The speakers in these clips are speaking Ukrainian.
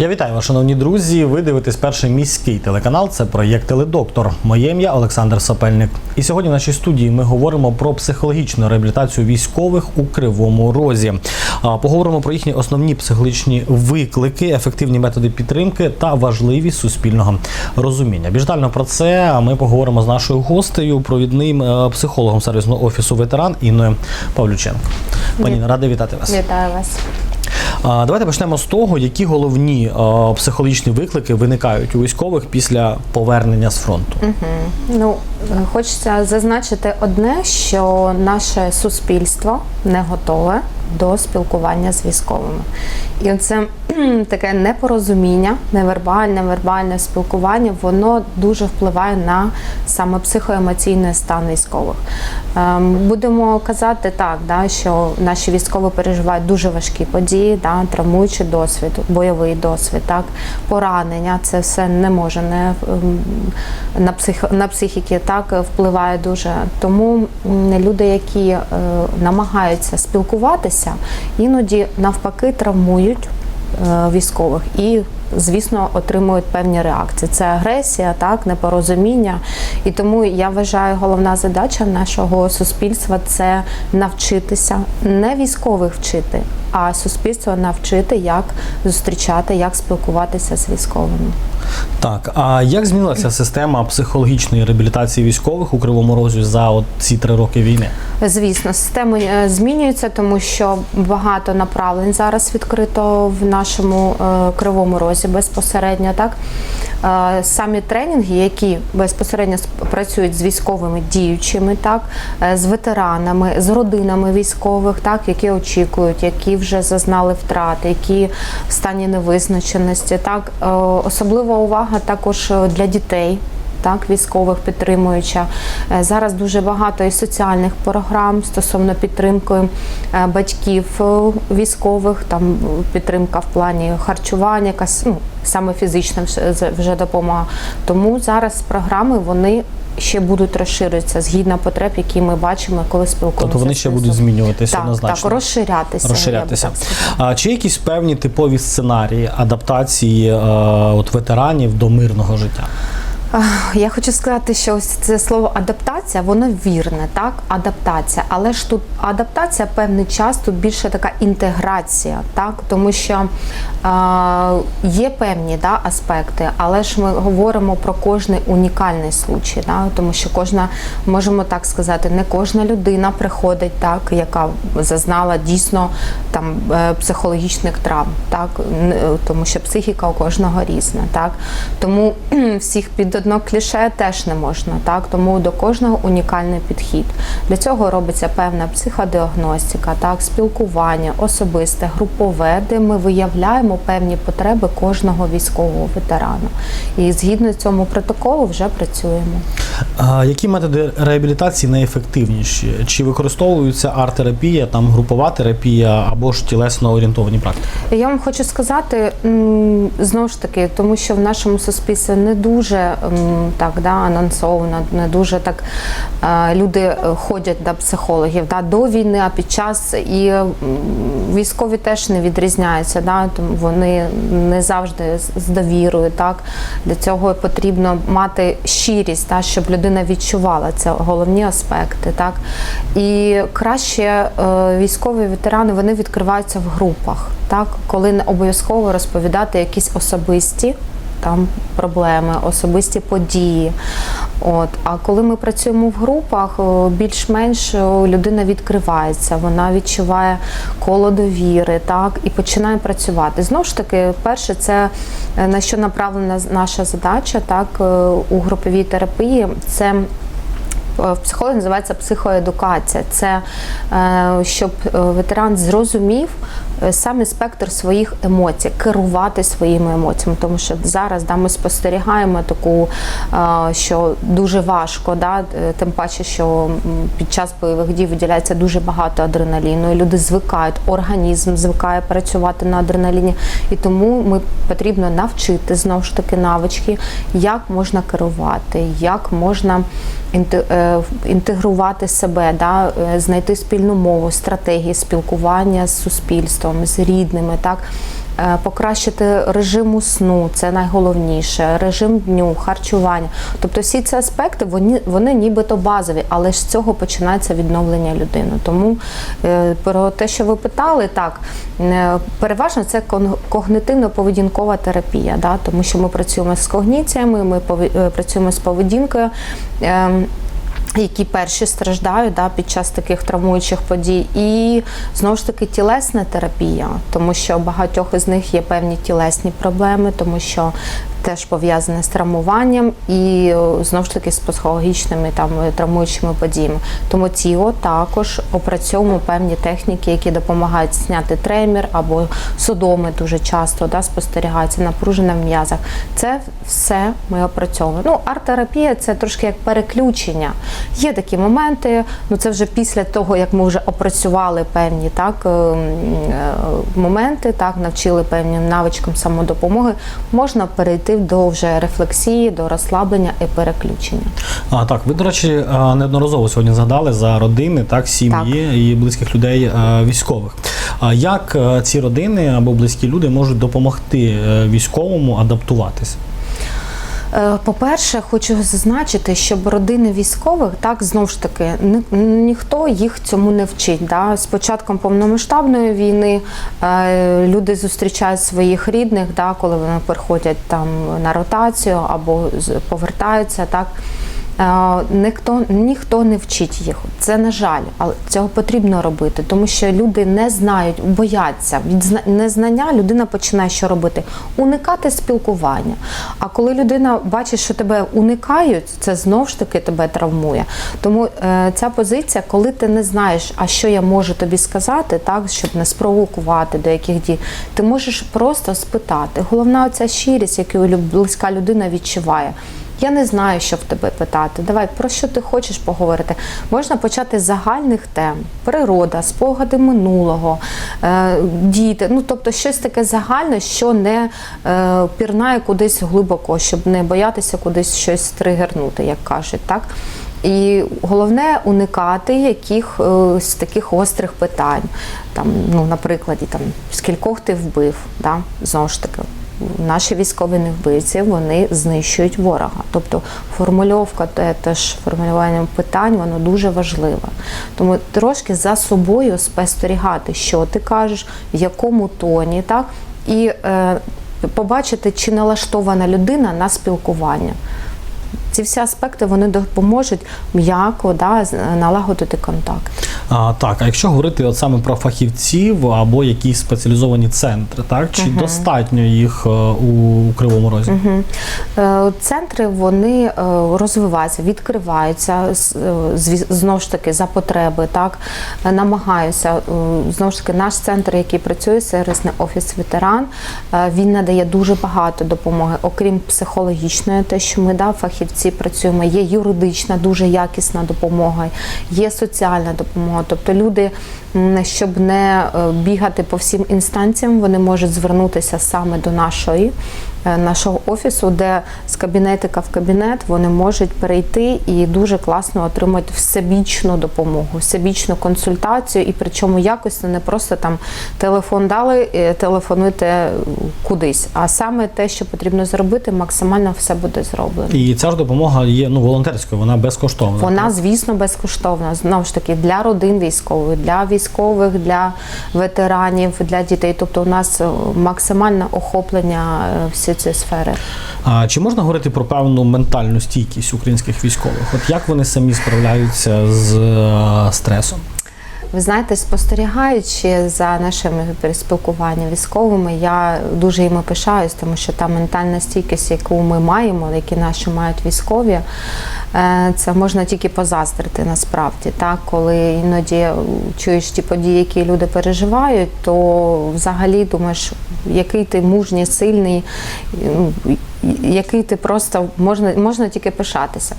Я вітаю вас, шановні друзі. Ви дивитесь перший міський телеканал. Це проєкт Теледоктор. Моє ім'я Олександр Сапельник. І сьогодні в нашій студії ми говоримо про психологічну реабілітацію військових у Кривому Розі. Поговоримо про їхні основні психологічні виклики, ефективні методи підтримки та важливість суспільного розуміння. Більш детально про це ми поговоримо з нашою гостею, провідним е, психологом сервісного офісу ветеран Інною Павлюченко. Пані, радий вітати вас. Вітаю вас. Давайте почнемо з того, які головні психологічні виклики виникають у військових після повернення з фронту. Ну, е, хочеться зазначити одне, що наше суспільство не готове до спілкування з військовими. І це таке непорозуміння, невербальне, вербальне спілкування, воно дуже впливає на саме психоемоційний стан військових. Ем, Будемо казати так, да, що наші військові переживають дуже важкі події, да, травмуючий досвід, бойовий досвід, так, поранення. Це все не може не ем, на псих, на психіки так впливає дуже. Тому люди, які е, намагаються спілкуватися, іноді навпаки травмують військових і. Звісно, отримують певні реакції. Це агресія, так, непорозуміння. І тому я вважаю, головна задача нашого суспільства це навчитися не військових вчити, а суспільство навчити, як зустрічати, як спілкуватися з військовими. Так, а як змінилася система психологічної реабілітації військових у Кривому Розі за ці три роки війни? Звісно, системи е, змінюються, тому що багато направлень зараз відкрито в нашому е, кривому розі безпосередньо. Так Е, самі тренінги, які безпосередньо працюють з військовими діючими, так з ветеранами, з родинами військових, так які очікують, які вже зазнали втрати, які в стані невизначеності. Так особлива увага також е, для дітей так, військових підтримуюча. Е, Зараз дуже багато і соціальних програм стосовно підтримки е, батьків військових, там підтримка в плані харчування, якась ну, саме фізична вже допомога. Тому зараз програми вони ще будуть розширюватися згідно потреб, які ми бачимо, коли спілкуємося. Тобто вони ще будуть змінюватися так, однозначно. Так, розширятися. Розширятися. А чи якісь певні типові сценарії адаптації а, от ветеранів до мирного життя? Ах, Я хочу сказати, що ось це слово адаптація, воно вірне, так? Адаптація. Але ж тут адаптація певний час, тут більше така інтеграція, так? Тому що е, є певні да, аспекти, але ж ми говоримо про кожний унікальний случай, да? тому що кожна, можемо так сказати, не кожна людина приходить, так, яка зазнала дійсно там е, психологічних травм, так? Е, тому що психіка у кожного різна. Так? Тому всіх під одно кліше теж не можна. Так? Тому до кожного унікальний підхід. Для цього робиться певна психодіагностика, так? спілкування, особисте, групове, де ми виявляємо певні потреби кожного військового ветерана. І згідно цьому протоколу вже працюємо. А які методи реабілітації найефективніші? Чи використовуються арт-терапія, там групова терапія або ж тілесно орієнтовані практики? Я вам хочу сказати знову ж таки, тому що в нашому суспільстві не дуже м, так да, анонсовано, не дуже так е, люди ходять до психологів да, до війни, а під час і військові теж не відрізняються. Да, вони не завжди з- довірою. Так для цього потрібно мати щирість, та, щоб людина відчувала це головні аспекти. Так і краще е, військові ветерани вони відкриваються в групах, так коли не обов'язково розповідати якісь особисті. Там проблеми, особисті події. От. А коли ми працюємо в групах, більш-менш людина відкривається, вона відчуває коло довіри, так, і починає працювати. Знову ж таки, перше, це е, на що направлена наша задача, так, е, у груповій терапії, це в психології називається психоедукація. Це е, щоб е, ветеран зрозумів е, саме спектр своїх емоцій, керувати своїми емоціями. Тому що зараз да, ми спостерігаємо таку, е, що дуже важко, да, е, тим паче, що під час бойових дій виділяється дуже багато адреналіну. І люди звикають, організм звикає працювати на адреналіні. І тому ми потрібно навчити знову ж таки навички, як можна керувати, як можна інте- е, інтегрувати себе, да, е, знайти спільну мову, стратегії спілкування з суспільством, з рідними, так. е, покращити режиму сну, це найголовніше, режим дню, харчування. Тобто всі ці аспекти вони, вони нібито базові, але з цього починається відновлення людини. Тому е, про те, що ви питали, так переважно це когнитивно-поведінкова терапія, да, тому що ми працюємо з когніціями, ми працюємо з поведінкою. Які перші страждають да, під час таких травмуючих подій, і знову ж таки тілесна терапія, тому що у багатьох із них є певні тілесні проблеми, тому що теж пов'язане з травмуванням і знову ж таки з психологічними там травмуючими подіями. Тому ТІО також опрацьовуємо певні техніки, які допомагають зняти тремір або судоми дуже часто да, спостерігається напруження в м'язах. Це все ми опрацьовуємо. Ну, арт-терапія це трошки як переключення. Є такі моменти, ну це вже після того, як ми вже опрацювали певні так, е, м, е, моменти, так, навчили певним навичкам самодопомоги, можна перейти до вже рефлексії, до розслаблення і переключення. А так, ви, до речі, е, неодноразово сьогодні згадали за родини, так, сім'ї і близьких людей е, військових. А як ці родини або близькі люди можуть допомогти військовому адаптуватися? Е, По-перше, хочу зазначити, щоб родини військових, так знову ж таки, ні, ніхто їх цьому не вчить. Да? З початком повномасштабної війни е, люди зустрічають своїх рідних, да, коли вони приходять там на ротацію або повертаються. Так? Е, Ніхто, ніхто не вчить їх. Це на жаль, але цього потрібно робити, тому що люди не знають, бояться. Від незнання людина починає що робити? Уникати спілкування. А коли людина бачить, що тебе уникають, це знов ж таки тебе травмує. Тому е, ця позиція, коли ти не знаєш, а що я можу тобі сказати, так щоб не спровокувати до яких дій, ти можеш просто спитати. Головна ця щирість, яку близька людина відчуває. Я не знаю, що в тебе питати. Давай про що ти хочеш поговорити. Можна почати з загальних тем: природа, спогади минулого, е, діти. Ну тобто щось таке загальне, що не е, пірнає кудись глибоко, щоб не боятися кудись щось тригернути, як кажуть, так. І головне уникати яких е, таких гострих питань. Там, ну, наприклад, там скількох ти вбив, да? знову ж таки. Наші військові не вбивці, вони знищують ворога. Тобто формульовка, теж формулювання питань, воно дуже важливе. Тому трошки за собою спостерігати, що ти кажеш, в якому тоні, так і е, побачити, чи налаштована людина на спілкування. Ці всі аспекти вони допоможуть м'яко да, налагодити контакт. А, так, а якщо говорити от саме про фахівців або якісь спеціалізовані центри, так чи достатньо їх е, у Кривому Розі? Е, Центри вони е, розвиваються, відкриваються знову ж таки за потреби. Так намагаюся знову ж таки наш центр, який працює, сервісний офіс ветеран. Він надає дуже багато допомоги, окрім психологічної, те, що ми да, фахівці працюємо. Є юридична, дуже якісна допомога, є соціальна допомога. Тобто люди, щоб не е, бігати по всім інстанціям, вони можуть звернутися саме до нашої. Е, Нашого офісу, де з кабінетика в кабінет вони можуть перейти і дуже класно отримати всебічну допомогу, всебічну консультацію, і причому якісно не просто там телефон дали, е, телефонуйте кудись, а саме те, що потрібно зробити, максимально все буде зроблено. І ця ж допомога є ну волонтерською, вона безкоштовна. Вона, звісно, безкоштовна. Знову ж таки, для родин військових, для військових, для ветеранів, для дітей. Тобто, у нас е, максимальне охоплення всі ці сфери. А чи можна говорити про певну ментальну стійкість українських військових? От як вони самі справляються з е, стресом? Ви знаєте, спостерігаючи за нашими спілкуваннями військовими, я дуже їми пишаюсь, тому що та ментальна стійкість, яку ми маємо, які наші мають військові, е, це можна тільки позаздрити насправді. Так, коли іноді чуєш ті події, які люди переживають, то взагалі думаєш, який ти мужній, сильний, який ти просто можна, можна тільки пишатися.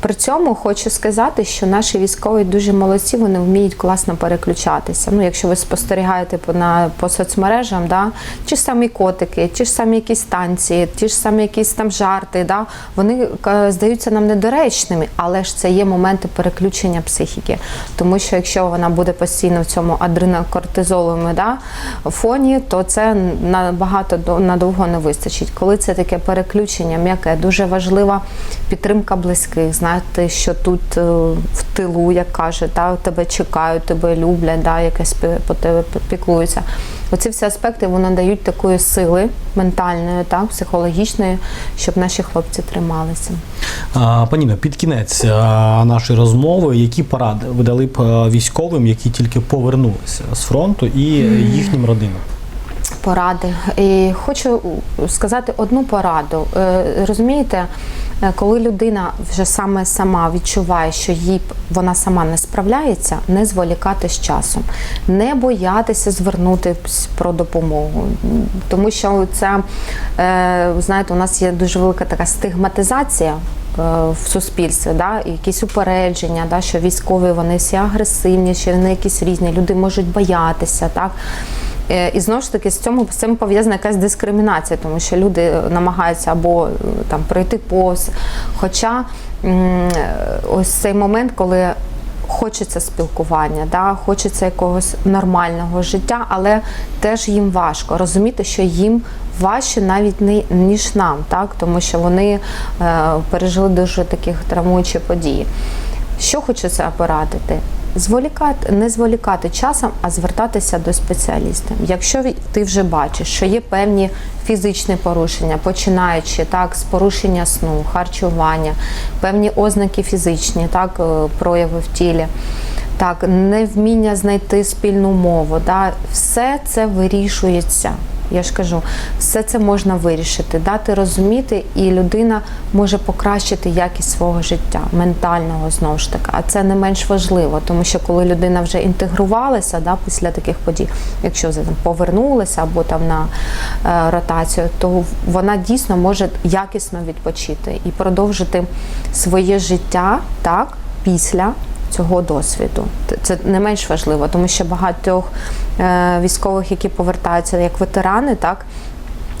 При цьому хочу сказати, що наші військові дуже молодці, вони вміють класно переключатися. Ну, якщо ви спостерігаєте по, на, по соцмережам, да, ті ж самі котики, ті ж самі якісь станції, ті ж самі якісь там жарти, да, вони е, здаються нам недоречними, але ж це є моменти переключення психіки. Тому що якщо вона буде постійно в цьому адренокортизоловому да, фоні, то це набагато надовго не вистачить. Коли це таке переключення м'яке, дуже важлива підтримка близьких, знати, що тут е, в тилу, як кажуть, да, тебе чекають, тебе люблять, да, якесь по тебе піклуються. Оці всі аспекти вони дають такої сили ментальної, так, психологічної, щоб наші хлопці трималися. Паніно, під кінець нашої розмови, які поради ви дали б військовим, які тільки повернулися з фронту і їхнім родинам? Поради. І хочу сказати одну пораду. Е, Розумієте, е, коли людина вже саме сама відчуває, що їй вона сама не справляється, не зволікати з часом, не боятися звернутися про допомогу. Тому що це, е, знаєте, у нас є дуже велика така стигматизація. В суспільстві, да, якісь упередження, да, що військові вони всі агресивні, що вони якісь різні, люди можуть боятися. Так. Е, І знову ж таки з цьому з цим пов'язана якась дискримінація, тому що люди намагаються або е, там пройти повз. Хоча е, ось цей момент, коли хочеться спілкування, да, хочеться якогось нормального життя, але теж їм важко розуміти, що їм важче навіть не ніж нам, так тому що вони е, пережили дуже таких травмуючі події. Що хочеться порадити? Зволікати, не зволікати часом, а звертатися до спеціаліста. Якщо ти вже бачиш, що є певні фізичні порушення, починаючи так з порушення сну, харчування, певні ознаки фізичні, так е, прояви в тілі. Так, невміння знайти спільну мову, да, все це вирішується. Я ж кажу, все це можна вирішити, дати розуміти, і людина може покращити якість свого життя, ментального знову ж таки. А це не менш важливо, тому що коли людина вже інтегрувалася да, після таких подій, якщо там, повернулася або там на е, ротацію, то вона дійсно може якісно відпочити і продовжити своє життя так після цього досвіду. Це не менш важливо, тому що багатьох е, військових, які повертаються як ветерани, так.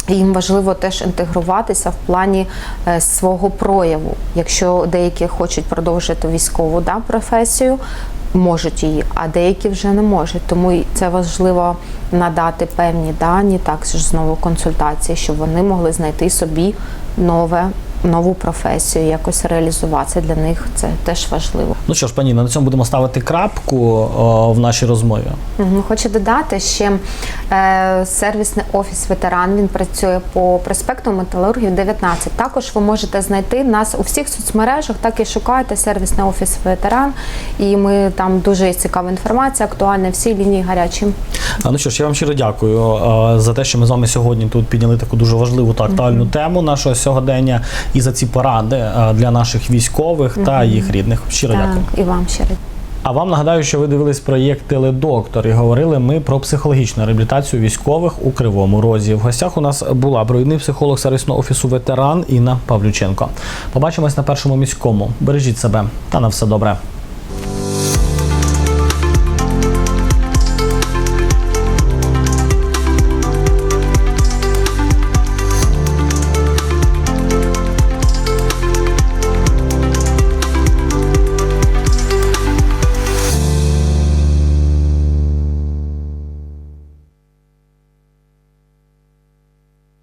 Їм важливо теж інтегруватися в плані е, свого прояву. Якщо деякі хочуть продовжити військову да, професію, можуть її, а деякі вже не можуть. Тому це важливо надати певні дані, так ж знову консультації, щоб вони могли знайти собі нове, нову професію, якось реалізуватися. Для них це теж важливо. Ну що ж, Паніно, на цьому будемо ставити крапку о, в нашій розмові. Хочу додати ще е, сервісний офіс ветеран. Він працює по проспекту Металургів 19. Також ви можете знайти нас у всіх соцмережах, так і шукайте сервісний офіс ветеран. І ми там дуже цікава інформація, актуальна, всі лінії гарячі. А, Ну що ж, я вам щиро дякую е, за те, що ми з вами сьогодні тут підняли таку дуже важливу та актуальну тему нашого сьогодення і за ці поради е, для наших військових та їх рідних. Щиро дякую. І вам ще. А вам нагадаю, що ви дивились проєкт Теледоктор і говорили ми про психологічну реабілітацію військових у Кривому Розі. В гостях у нас була провідний психолог сервісного офісу ветеран Інна Павлюченко. Побачимось на першому міському. Бережіть себе та на все добре.